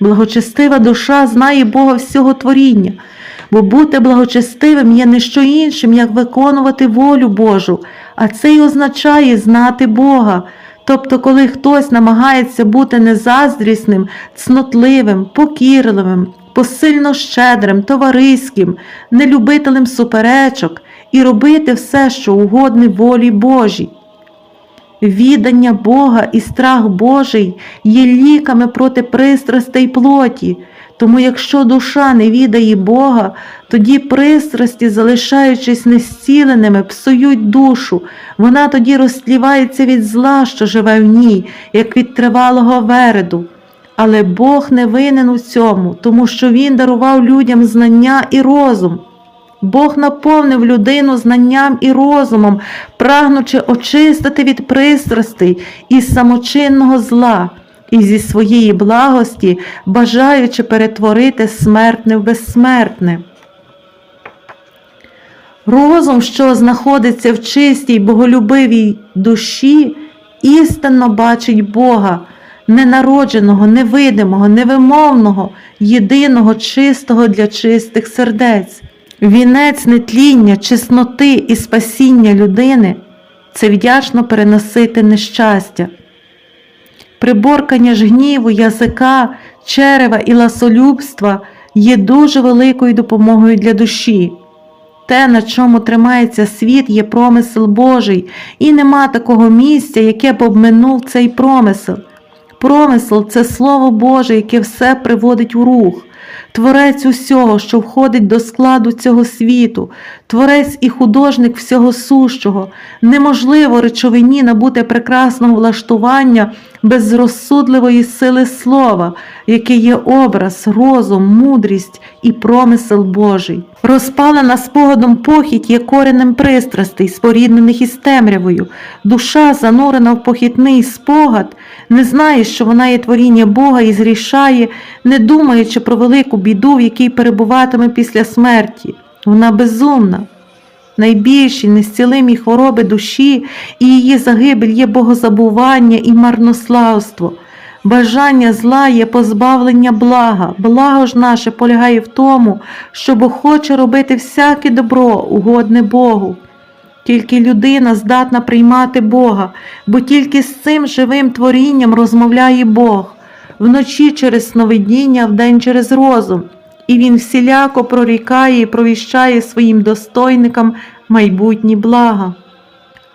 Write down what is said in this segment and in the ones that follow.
Благочестива душа знає Бога всього творіння, бо бути благочестивим є не що іншим, як виконувати волю Божу, а це й означає знати Бога. Тобто, коли хтось намагається бути незаздрісним, цнотливим, покірливим, посильно щедрим, товариським, нелюбителем суперечок і робити все, що угодне волі Божій. Відання Бога і страх Божий є ліками проти пристрастей плоті. Тому якщо душа не відає Бога, тоді пристрасті, залишаючись незціленими, псують душу, вона тоді розтлівається від зла, що живе в ній, як від тривалого вереду. Але Бог не винен у цьому, тому що Він дарував людям знання і розум. Бог наповнив людину знанням і розумом, прагнучи очистити від пристрастей і самочинного зла, і зі своєї благості, бажаючи перетворити смертне в безсмертне. Розум, що знаходиться в чистій боголюбивій душі, істинно бачить Бога, ненародженого, невидимого, невимовного, єдиного чистого для чистих сердець. Вінець нетління, чесноти і спасіння людини це вдячно переносити нещастя. Приборкання ж гніву, язика, черева і ласолюбства є дуже великою допомогою для душі. Те, на чому тримається світ, є промисел Божий, і нема такого місця, яке б обминув цей промисел. Промисел це Слово Боже, яке все приводить у рух. Творець усього, що входить до складу цього світу, творець і художник всього сущого, неможливо речовині набути прекрасного влаштування без розсудливої сили слова, яке є образ, розум, мудрість і промисел Божий. Розпалена спогадом похідь є коренем пристрастей, споріднених із темрявою. Душа, занурена в похитний спогад, не знає, що вона є творіння Бога і зрішає, не думаючи про велику біду, в якій перебуватиме після смерті. Вона безумна. Найбільші незцілимі хвороби душі і її загибель є богозабування і марнославство. Бажання зла є позбавлення блага. Благо ж наше полягає в тому, що Бог робити всяке добро, угодне Богу. Тільки людина здатна приймати Бога, бо тільки з цим живим творінням розмовляє Бог, вночі через сновидіння, вдень через розум, і Він всіляко прорікає і провіщає своїм достойникам майбутні блага.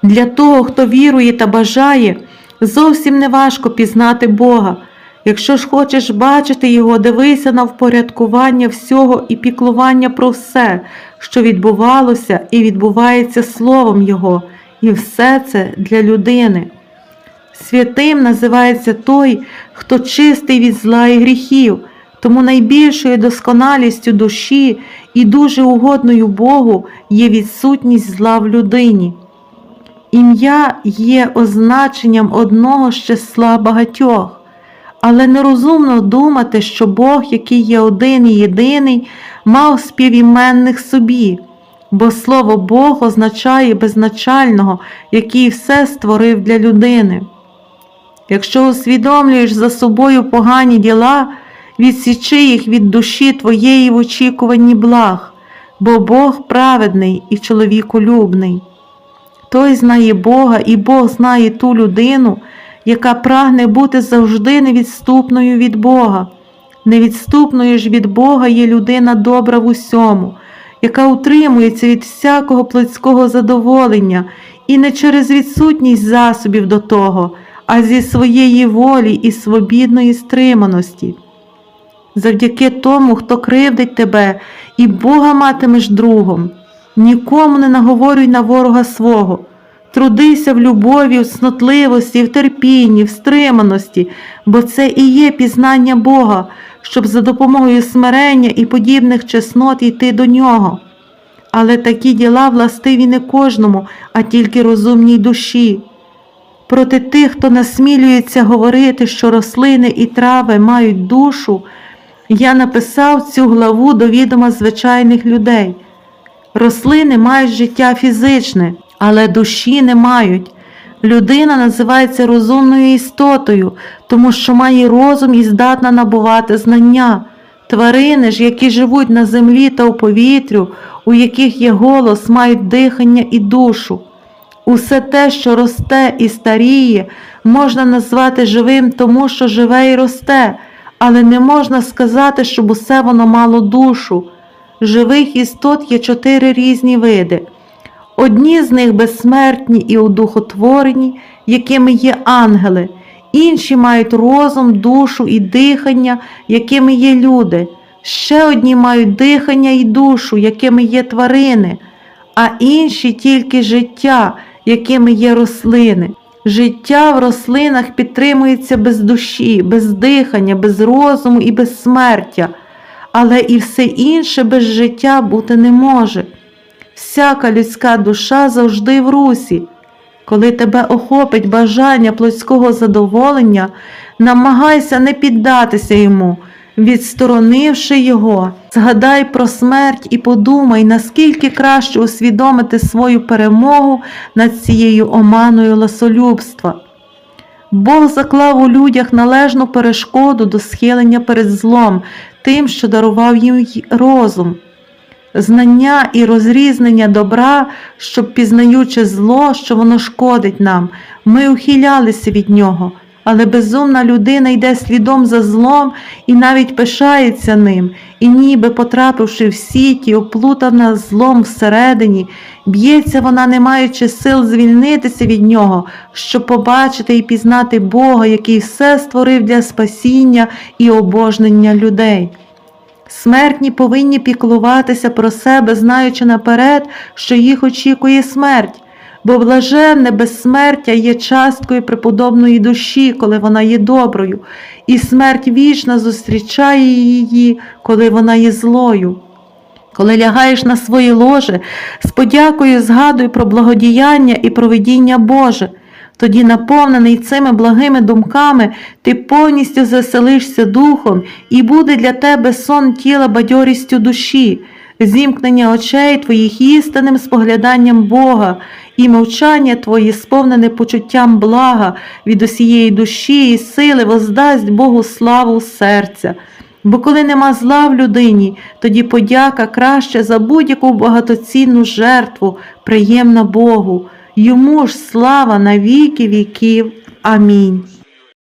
Для того, хто вірує та бажає, зовсім не важко пізнати Бога. Якщо ж хочеш бачити Його, дивися на впорядкування всього і піклування про все, що відбувалося і відбувається Словом Його, і все це для людини. Святим називається той, хто чистий від зла і гріхів, тому найбільшою досконалістю душі і дуже угодною Богу є відсутність зла в людині. Ім'я є означенням одного з числа багатьох. Але нерозумно думати, що Бог, який є один і єдиний, мав співіменних собі, бо слово Бог означає безначального, який все створив для людини. Якщо усвідомлюєш за собою погані діла, відсічи їх від душі твоєї в очікуванні благ, бо Бог праведний і чоловіколюбний. Той знає Бога, і Бог знає ту людину, яка прагне бути завжди невідступною від Бога. Невідступною ж від Бога є людина добра в усьому, яка утримується від всякого плотського задоволення і не через відсутність засобів до того, а зі своєї волі і свобідної стриманості. Завдяки тому, хто кривдить тебе, і Бога матимеш другом, нікому не наговорюй на ворога свого. Трудися в любові, в снотливості, в терпінні, в стриманості, бо це і є пізнання Бога, щоб за допомогою смирення і подібних чеснот йти до нього. Але такі діла властиві не кожному, а тільки розумній душі. Проти тих, хто насмілюється говорити, що рослини і трави мають душу, я написав цю главу до відома звичайних людей. Рослини мають життя фізичне, але душі не мають. Людина називається розумною істотою, тому що має розум і здатна набувати знання. Тварини ж, які живуть на землі та у повітрю, у яких є голос, мають дихання і душу. Усе те, що росте і старіє, можна назвати живим, тому що живе і росте, але не можна сказати, щоб усе воно мало душу. Живих істот є чотири різні види. Одні з них безсмертні і удухотворені, якими є ангели, інші мають розум, душу і дихання, якими є люди. Ще одні мають дихання і душу, якими є тварини, а інші тільки життя, якими є рослини. Життя в рослинах підтримується без душі, без дихання, без розуму і без смертя, але і все інше без життя бути не може. Всяка людська душа завжди в русі. Коли тебе охопить бажання плотського задоволення, намагайся не піддатися йому, відсторонивши його. Згадай про смерть і подумай, наскільки краще усвідомити свою перемогу над цією оманою ласолюбства. Бог заклав у людях належну перешкоду до схилення перед злом, тим, що дарував їм розум. Знання і розрізнення добра, щоб пізнаючи зло, що воно шкодить нам, ми ухилялися від нього, але безумна людина йде слідом за злом і навіть пишається ним, і ніби потрапивши в сіті, оплутана злом всередині, б'ється вона, не маючи сил звільнитися від нього, щоб побачити і пізнати Бога, який все створив для спасіння і обожнення людей. Смертні повинні піклуватися про себе, знаючи наперед, що їх очікує смерть, бо блаженне безсмертя є часткою преподобної душі, коли вона є доброю, і смерть вічна зустрічає її, коли вона є злою. Коли лягаєш на своє ложе, з подякою згадуй про благодіяння і провидіння Боже. Тоді, наповнений цими благими думками, ти повністю заселишся духом, і буде для тебе сон тіла бадьорістю душі, зімкнення очей твоїх істинним спогляданням Бога, і мовчання твоє, сповнене почуттям блага від усієї душі і сили, воздасть Богу славу серця. Бо коли нема зла в людині, тоді подяка краще за будь-яку багатоцінну жертву, приємна Богу. Йому ж слава на віки віків. Амінь.